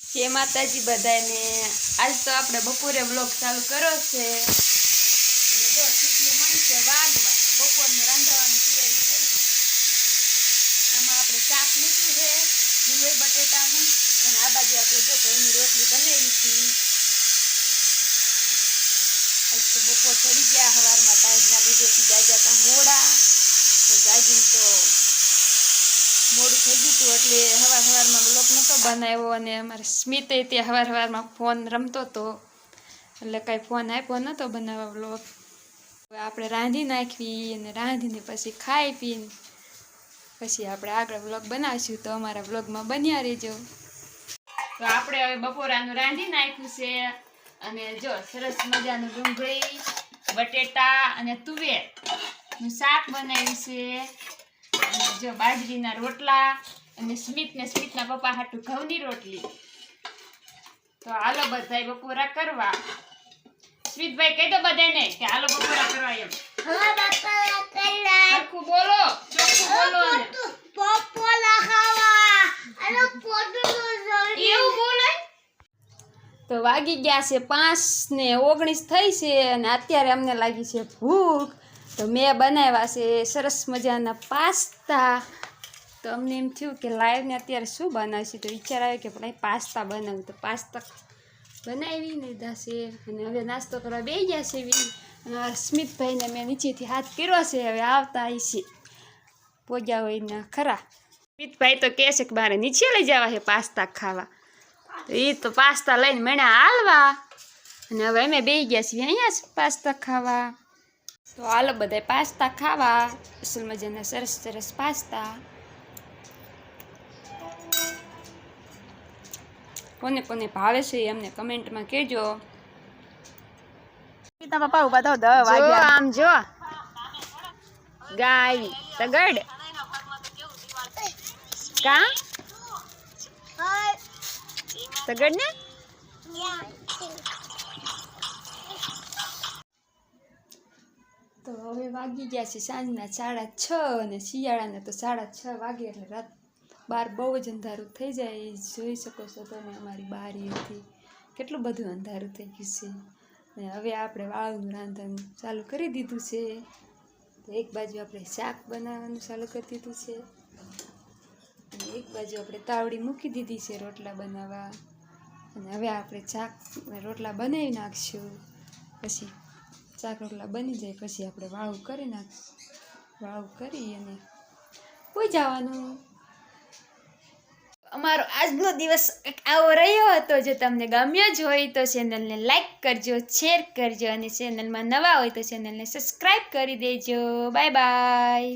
જય માતાજી બધાને. આજ તો આપણે બપોરે બ્લોગ ચાલુ કર્યો છે. જો વાગવા. બપોરનું રાંધવાની તૈયારી થઈ એમાં આપણે શાક મૂક્યું છે, ડુંગળી, બટેટાનું. અને આ બાજુ આપણે જો ઘઉંની રોટલી બનાવી હતી. આજ તો બપોર ચડી ગયા સવારમાં ટાઈમના લીધેથી જાજા તા મોડા. જાગીને તો મોડું થઈ ગયું હતું, એટલે સવારમાં નહોતો બનાવ્યો અને અમારે સ્મિતે ત્યાં સવાર સવારમાં ફોન રમતો હતો એટલે કાંઈ ફોન આપ્યો નહોતો બનાવવા હવે આપણે રાંધી નાખવી અને રાંધીને પછી ખાઈ પીને પછી આપણે આગળ બ્લોગ બનાવીશું. તો અમારા બ્લોગમાં બન્યા રહેજો. તો આપણે હવે બપોરાનું રાંધી નાખ્યું છે અને જો સરસ મજાનું ડુંગળી, બટેટા અને તુવેરનું શાક બનાવ્યું છે. જો બાજરીના રોટલા અને સ્મિત ને સ્મિતના પપ્પા હાટું ઘઉંની રોટલી. તો હાલો બધાય બપોરા કરવા. સ્મિતભાઈ કહી દો બધાને કે હાલો બપોરા કરવા એમ. સરખું બોલો ચોખ્ખું બોલો ને. એવું બોલાય તો વાગી ગયા છે પાંચ ને ઓગણીસ થઈ છે અને અત્યારે અમને લાગી છે ભૂખ. તો મેં બનાવ્યા છે સરસ મજાના પાસ્તા. તો અમને એમ થયું કે લાઈવને અત્યારે શું બનાવીશું? તો વિચાર આવ્યો કે પણ પાસ્તા બનાવું. તો પાસ્તા બનાવી લીધા છે અને હવે નાસ્તો કરવા બે ગયા છે એવી સ્મિતભાઈને મેં નીચેથી હાથ કર્યો છે. હવે આવતા છે. પોગ્યા હોય ને ખરા. સ્મિતભાઈ તો કહે છે કે મારે નીચે લઈ જવા છે પાસ્તા ખાવા. તો એ તો પાસ્તા લઈને મેણા હાલવા. અને હવે અમે બે ગયા છીએ અહીંયા જ પાસ્તા ખાવા. તો હાલો બધાય પાસ્તા ખાવા. અસલ મજાના સરસ સરસ પાસ્તા. કોને કોને ભાવે છે એમને કમેન્ટમાં કહેજો. પપ્પા ઊભા થાવ દવા જો વાગ્યા. આમ જો. ગાય તગડ. કા? તગડ ને તો હવે વાગી ગયા છે સાંજના સાડા છ અને શિયાળાના તો સાડા છ વાગે એટલે રાત બાર બહુ જ અંધારું થઈ જાય એ જોઈ શકો છો તમે અમારી બારીએથી કેટલું બધું અંધારું થઈ ગયું છે. ને હવે આપણે વાળનું રાંધવાનું ચાલુ કરી દીધું છે. તો એક બાજુ આપણે શાક બનાવવાનું ચાલુ કરી દીધું છે. અને એક બાજુ આપણે તાવડી મૂકી દીધી છે રોટલા બનાવવા. અને હવે આપણે શાક રોટલા બનાવી નાખશું. પછી શાક રોટલા બની જાય પછી આપણે વાળું કરી નાખશું. વાળું કરી અને કોઈ જવાનું. અમારો આજનો દિવસ આવો રહ્યો હતો જો તમને ગમ્યો જ હોય તો ચેનલને લાઇક કરજો શેર કરજો અને ચેનલમાં નવા હોય તો ચેનલને સબસ્ક્રાઈબ કરી દેજો. Bye bye